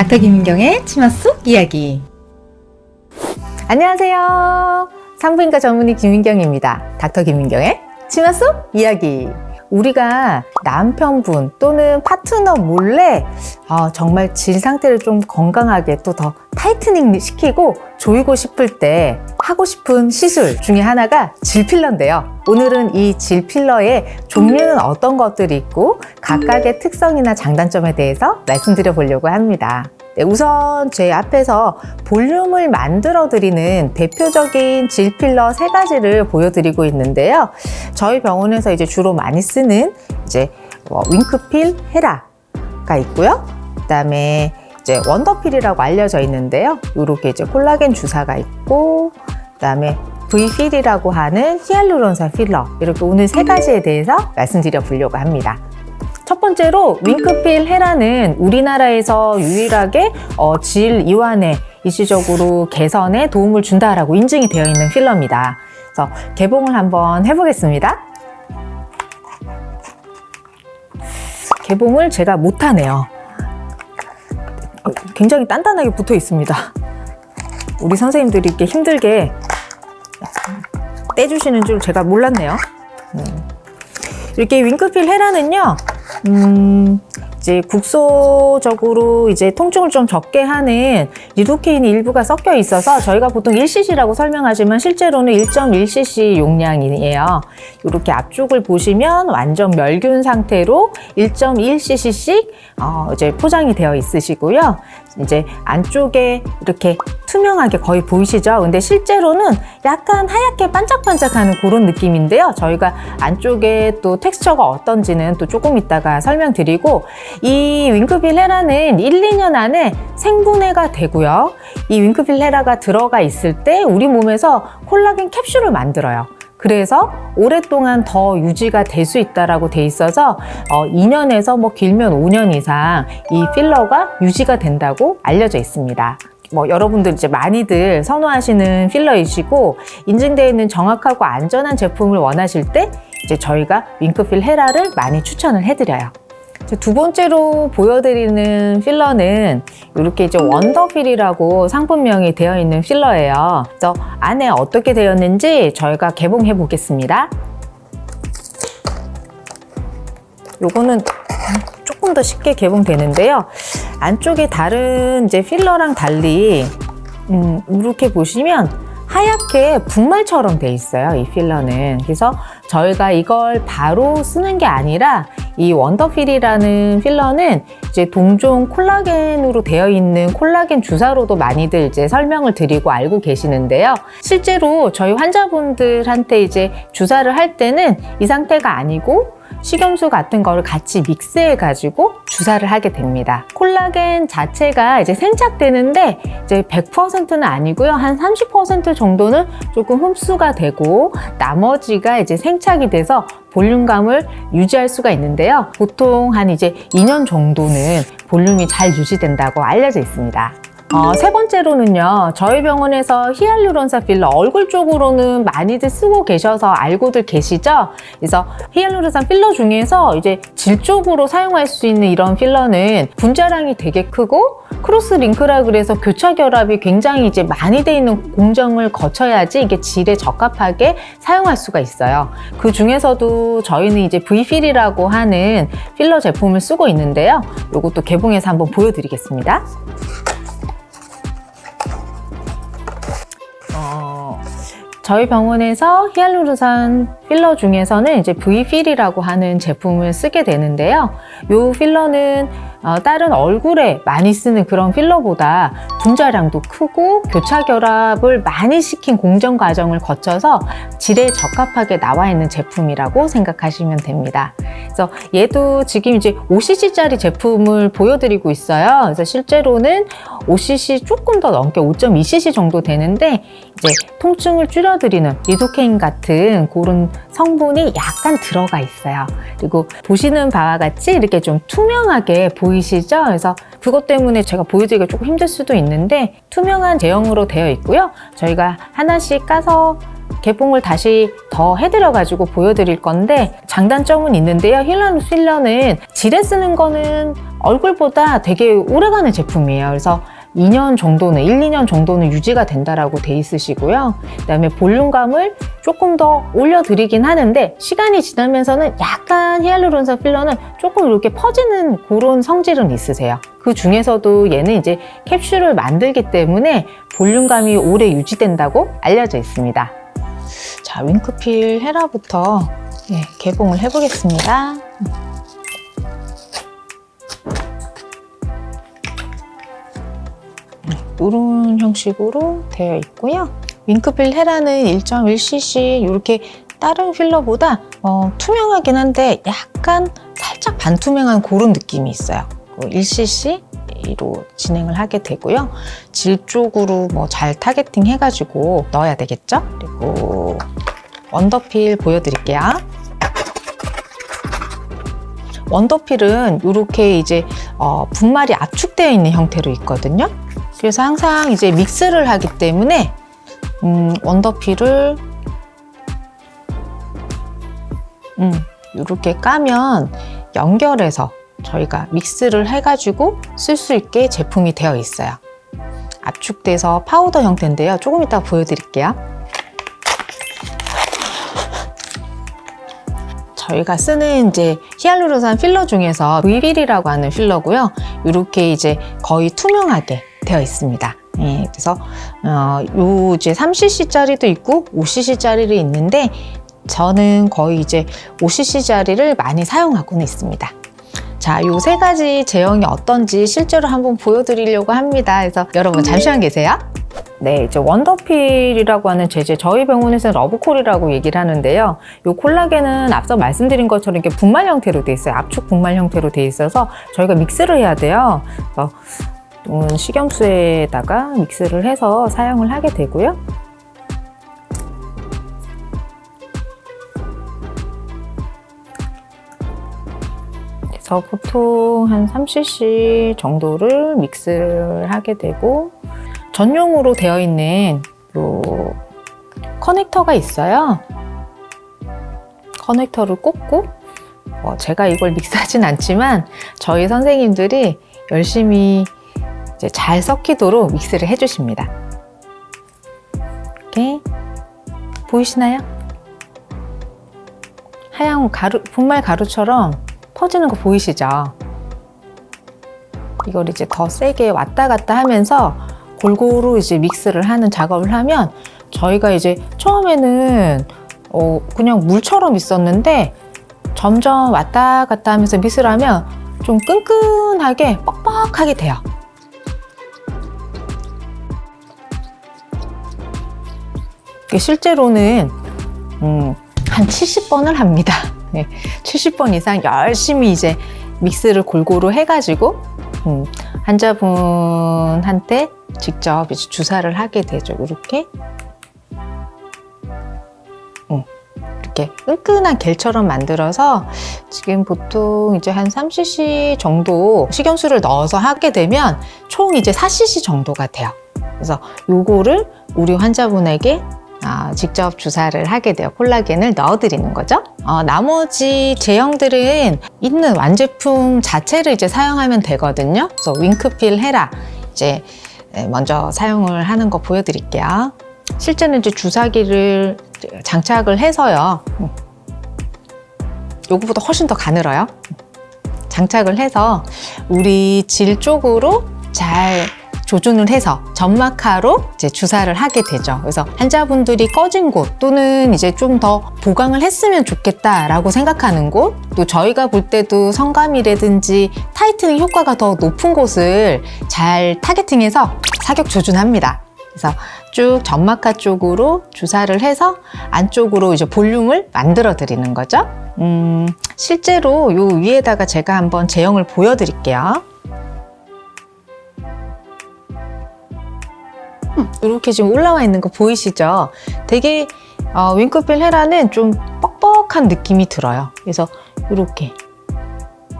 닥터 김민경의 치마 속 이야기. 안녕하세요. 산부인과 전문의 김민경입니다. 닥터 김민경의 치마 속 이야기. 우리가 남편분 또는 파트너 몰래 어, 정말 질 상태를 좀 건강하게 또 더 타이트닝 시키고 조이고 싶을 때 하고 싶은 시술 중에 하나가 질필러인데요. 오늘은 이 질필러의 종류는 어떤 것들이 있고 각각의 특성이나 장단점에 대해서 말씀드려 보려고 합니다. 네, 우선 제 앞에서 볼륨을 만들어 드리는 대표적인 질필러 세 가지를 보여드리고 있는데요. 저희 병원에서 이제 주로 많이 쓰는 이제 어, 윙크필 헤라가 있고요. 그다음에 이제 원더필이라고 알려져 있는데요. 이렇게 이제 콜라겐 주사가 있고 그다음에 V필이라고 하는 히알루론산 필러 이렇게 오늘 세 가지에 대해서 말씀드려 보려고 합니다. 첫 번째로 윙크필 헤라는 우리나라에서 유일하게 어, 질 이완에 일시적으로 개선에 도움을 준다라고 인증이 되어 있는 필러입니다. 그래서 개봉을 한번 해보겠습니다. 개봉을 제가 못하네요. 어, 굉장히 단단하게 붙어 있습니다. 우리 선생님들이 이렇게 힘들게 떼주시는 줄 제가 몰랐네요. 음. 이렇게 윙크필 헤라는요, 음, 이제 국소적으로 이제 통증을 좀 적게 하는 리도케인이 일부가 섞여 있어서 저희가 보통 1cc라고 설명하지만 실제로는 1.1cc 용량이에요. 이렇게 앞쪽을 보시면 완전 멸균 상태로 1.1cc씩 어, 이제 포장이 되어 있으시고요. 이제 안쪽에 이렇게 투명하게 거의 보이시죠? 근데 실제로는 약간 하얗게 반짝반짝하는 그런 느낌인데요. 저희가 안쪽에 또 텍스처가 어떤지는 또 조금 이따가 설명드리고 이 윙크필 헤라는 1, 2년 안에 생분해가 되고요. 이 윙크필 헤라가 들어가 있을 때 우리 몸에서 콜라겐 캡슐을 만들어요. 그래서 오랫동안 더 유지가 될 수 있다라고 돼 있어서 어, 2년에서 뭐 길면 5년 이상 이 필러가 유지가 된다고 알려져 있습니다. 뭐 여러분들 이제 많이들 선호하시는 필러이시고 인증되어 있는 정확하고 안전한 제품을 원하실 때 이제 저희가 윙크필 헤라를 많이 추천을 해드려요. 두 번째로 보여드리는 필러는 이렇게 이제 원더필이라고 상품명이 되어 있는 필러예요. 그래서 안에 어떻게 되었는지 저희가 개봉해 보겠습니다. 요거는 조금 더 쉽게 개봉되는데요. 안쪽에 다른 이제 필러랑 달리 음, 이렇게 보시면 하얗게 분말처럼 돼 있어요. 이 필러는. 그래서 저희가 이걸 바로 쓰는 게 아니라 이 원더필이라는 필러는 이제 동종 콜라겐으로 되어 있는 콜라겐 주사로도 많이들 이제 설명을 드리고 알고 계시는데요. 실제로 저희 환자분들한테 이제 주사를 할 때는 이 상태가 아니고 식염수 같은 거를 같이 믹스해 가지고 주사를 하게 됩니다. 콜라겐 자체가 이제 생착되는데 이제 100%는 아니고요. 한 30% 정도는 조금 흡수가 되고 나머지가 이제 생착이 돼서 볼륨감을 유지할 수가 있는데요. 보통 한 이제 2년 정도는 볼륨이 잘 유지된다고 알려져 있습니다. 어, 세 번째로는요, 저희 병원에서 히알루론산 필러 얼굴 쪽으로는 많이들 쓰고 계셔서 알고들 계시죠? 그래서 히알루론산 필러 중에서 이제 질 쪽으로 사용할 수 있는 이런 필러는 분자량이 되게 크고 크로스 링크라 그래서 교차 결합이 굉장히 이제 많이 돼 있는 공정을 거쳐야지 이게 질에 적합하게 사용할 수가 있어요. 그 중에서도 저희는 이제 V필이라고 하는 필러 제품을 쓰고 있는데요. 이것도 개봉해서 한번 보여드리겠습니다. 저희 병원에서 히알루론산 필러 중에서는 이제 V필이라고 하는 제품을 쓰게 되는데요. 이 필러는 어, 다른 얼굴에 많이 쓰는 그런 필러보다 분자량도 크고 교차 결합을 많이 시킨 공정 과정을 거쳐서 질에 적합하게 나와 있는 제품이라고 생각하시면 됩니다. 그래서 얘도 지금 이제 5cc짜리 제품을 보여드리고 있어요. 그래서 실제로는 5cc 조금 더 넘게 5.2cc 정도 되는데 이제 통증을 줄여드리는 리도케인 같은 그런 성분이 약간 들어가 있어요. 그리고 보시는 바와 같이 이렇게 좀 투명하게 보 이시죠? 그래서 그것 때문에 제가 보여드리기가 조금 힘들 수도 있는데 투명한 제형으로 되어 있고요. 저희가 하나씩 까서 개봉을 다시 더 해드려가지고 보여드릴 건데 장단점은 있는데요. 힐라누 필러는 질에 쓰는 거는 얼굴보다 되게 오래가는 제품이에요. 그래서 2년 정도는 1, 2년 정도는 유지가 된다라고 돼 있으시고요. 그 다음에 볼륨감을 조금 더 올려드리긴 하는데 시간이 지나면서는 약간 히알루론산 필러는 조금 이렇게 퍼지는 그런 성질은 있으세요. 그 중에서도 얘는 이제 캡슐을 만들기 때문에 볼륨감이 오래 유지된다고 알려져 있습니다. 자, 윙크필 헤라부터 예, 개봉을 해보겠습니다. 이런 형식으로 되어 있고요. 윙크필 헤라는 1.1cc 이렇게 다른 필러보다 어, 투명하긴 한데 약간 살짝 반투명한 그런 느낌이 있어요. 1cc 로 진행을 하게 되고요. 질 쪽으로 뭐 잘 타겟팅 해가지고 넣어야 되겠죠? 그리고 원더필 보여드릴게요. 원더필은 이렇게 이제 어, 분말이 압축되어 있는 형태로 있거든요. 그래서 항상 이제 믹스를 하기 때문에 음, 원더필을 음, 이렇게 까면 연결해서 저희가 믹스를 해가지고 쓸 수 있게 제품이 되어 있어요. 압축돼서 파우더 형태인데요. 조금 이따 보여드릴게요. 저희가 쓰는 이제 히알루론산 필러 중에서 V빌이라고 하는 필러고요. 이렇게 이제 거의 투명하게 되어 있습니다. 예, 그래서 어, 요 이제 3cc짜리도 있고 5cc짜리도 있는데 저는 거의 이제 5cc짜리를 많이 사용하고는 있습니다. 자, 요 세 가지 제형이 어떤지 실제로 한번 보여드리려고 합니다. 그래서 여러분 잠시만 계세요. 네, 이제 원더필이라고 하는 제제 저희 병원에서는 러브콜이라고 얘기를 하는데요. 요 콜라겐은 앞서 말씀드린 것처럼 이렇게 분말 형태로 돼 있어요. 압축 분말 형태로 돼 있어서 저희가 믹스를 해야 돼요. 그래서 음, 식염수에다가 믹스를 해서 사용을 하게 되고요. 그래서 보통 한 3cc 정도를 믹스를 하게 되고 전용으로 되어 있는 요 커넥터가 있어요. 커넥터를 꽂고 어, 제가 이걸 믹스하진 않지만 저희 선생님들이 열심히 잘 섞이도록 믹스를 해주십니다. 이렇게 보이시나요? 하얀 가루 분말 가루처럼 퍼지는 거 보이시죠? 이걸 이제 더 세게 왔다 갔다 하면서 골고루 이제 믹스를 하는 작업을 하면 저희가 이제 처음에는 어 그냥 물처럼 있었는데 점점 왔다 갔다 하면서 믹스를 하면 좀 끈끈하게 뻑뻑하게 돼요. 실제로는 음, 한 70번을 합니다. 네, 70번 이상 열심히 이제 믹스를 골고루 해가지고 음, 환자분한테 직접 주사를 하게 되죠. 이렇게 음, 이렇게 끈끈한 겔처럼 만들어서 지금 보통 이제 한 3cc 정도 식염수를 넣어서 하게 되면 총 이제 4cc 정도가 돼요. 그래서 요거를 우리 환자분에게 아, 직접 주사를 하게 돼요. 콜라겐을 넣어드리는 거죠. 어, 나머지 제형들은 있는 완제품 자체를 이제 사용하면 되거든요. 그래서 윙크필 헤라 이제 먼저 사용을 하는 거 보여드릴게요. 실제는 이제 주사기를 장착을 해서요. 요거보다 훨씬 더 가늘어요. 장착을 해서 우리 질 쪽으로 잘 조준을 해서 점막하로 이제 주사를 하게 되죠. 그래서 환자분들이 꺼진 곳 또는 이제 좀 더 보강을 했으면 좋겠다라고 생각하는 곳, 또 저희가 볼 때도 성감이라든지 타이트닝 효과가 더 높은 곳을 잘 타겟팅해서 사격 조준합니다. 그래서 쭉 점막하 쪽으로 주사를 해서 안쪽으로 이제 볼륨을 만들어 드리는 거죠. 음, 실제로 요 위에다가 제가 한번 제형을 보여드릴게요. 이렇게 지금 올라와 있는 거 보이시죠? 되게 어, 윙크필 헤라는 좀 뻑뻑한 느낌이 들어요. 그래서 이렇게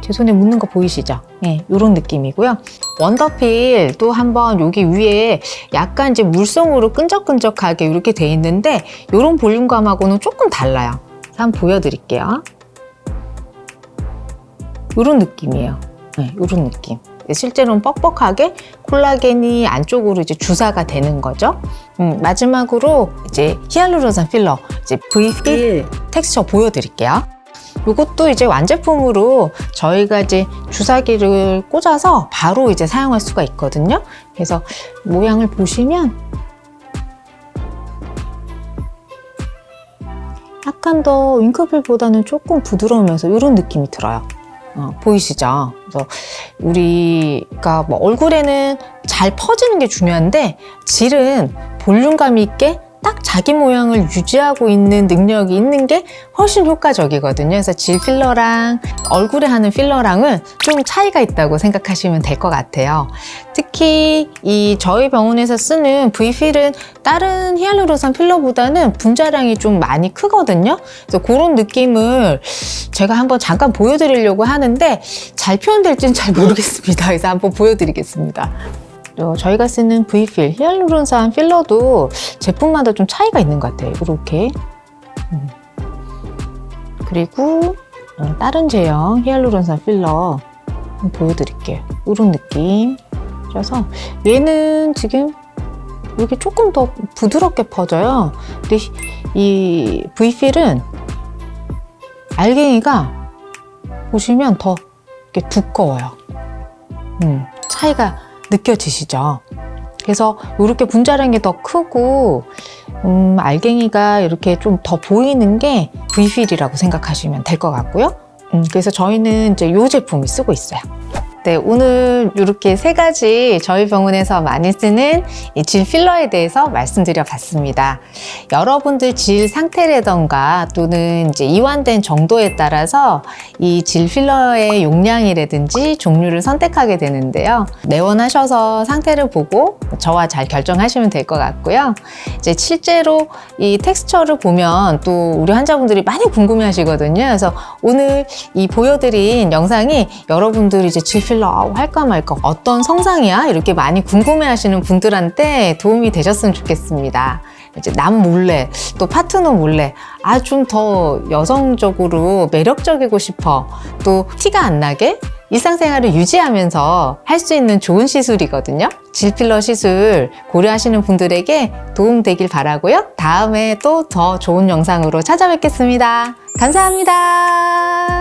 제 손에 묻는 거 보이시죠? 네, 이런 느낌이고요. 원더필 또 한번 여기 위에 약간 이제 물성으로 끈적끈적하게 이렇게 돼 있는데 이런 볼륨감하고는 조금 달라요. 한번 보여드릴게요. 이런 느낌이에요. 네, 이런 느낌. 실제로는 뻑뻑하게 콜라겐이 안쪽으로 이제 주사가 되는 거죠. 음, 마지막으로 이제 히알루론산 필러 이제 V1 텍스처 보여드릴게요. 이것도 이제 완제품으로 저희가 이제 주사기를 꽂아서 바로 이제 사용할 수가 있거든요. 그래서 모양을 보시면 약간 더 윙크필보다는 조금 부드러우면서 이런 느낌이 들어요. 어, 보이시죠? 그래서 우리가 뭐 얼굴에는 잘 퍼지는 게 중요한데 질은 볼륨감 있게 딱 자기 모양을 유지하고 있는 능력이 있는 게 훨씬 효과적이거든요. 그래서 질 필러랑 얼굴에 하는 필러랑은 좀 차이가 있다고 생각하시면 될 것 같아요. 특히 이 저희 병원에서 쓰는 V필은 다른 히알루론산 필러보다는 분자량이 좀 많이 크거든요. 그래서 그런 느낌을 제가 한번 잠깐 보여드리려고 하는데 잘 표현될지는 잘 모르겠습니다. 그래서 한번 보여드리겠습니다. 어, 저희가 쓰는 V필, 히알루론산 필러도 제품마다 좀 차이가 있는 것 같아요. 이렇게. 음. 그리고 어, 다른 제형 히알루론산 필러 보여드릴게요. 이런 느낌. 그래서 얘는 지금 이게 조금 더 부드럽게 퍼져요. 근데 이 V필은 알갱이가 보시면 더 이렇게 두꺼워요. 음, 차이가 느껴지시죠? 그래서 이렇게 분자량이 더 크고 음, 알갱이가 이렇게 좀 더 보이는 게 V필이라고 생각하시면 될 것 같고요. 음, 그래서 저희는 이제 이 제품을 쓰고 있어요. 네, 오늘 이렇게 세 가지 저희 병원에서 많이 쓰는 이질 필러에 대해서 말씀드려 봤습니다. 여러분들 질 상태라던가 또는 이제 이완된 정도에 따라서 이 질 필러의 용량이라든지 종류를 선택하게 되는데요. 내원하셔서 상태를 보고 저와 잘 결정하시면 될 것 같고요. 이제 실제로 이 텍스처를 보면 또 우리 환자분들이 많이 궁금해 하시거든요. 그래서 오늘 이 보여드린 영상이 여러분들이 이제 질 필러 아우, 할까 말까 어떤 성상이야 이렇게 많이 궁금해하시는 분들한테 도움이 되셨으면 좋겠습니다. 이제 남 몰래 또 파트너 몰래 아 좀 더 여성적으로 매력적이고 싶어 또 티가 안 나게 일상생활을 유지하면서 할 수 있는 좋은 시술이거든요. 질필러 시술 고려하시는 분들에게 도움 되길 바라고요. 다음에 또 더 좋은 영상으로 찾아뵙겠습니다. 감사합니다.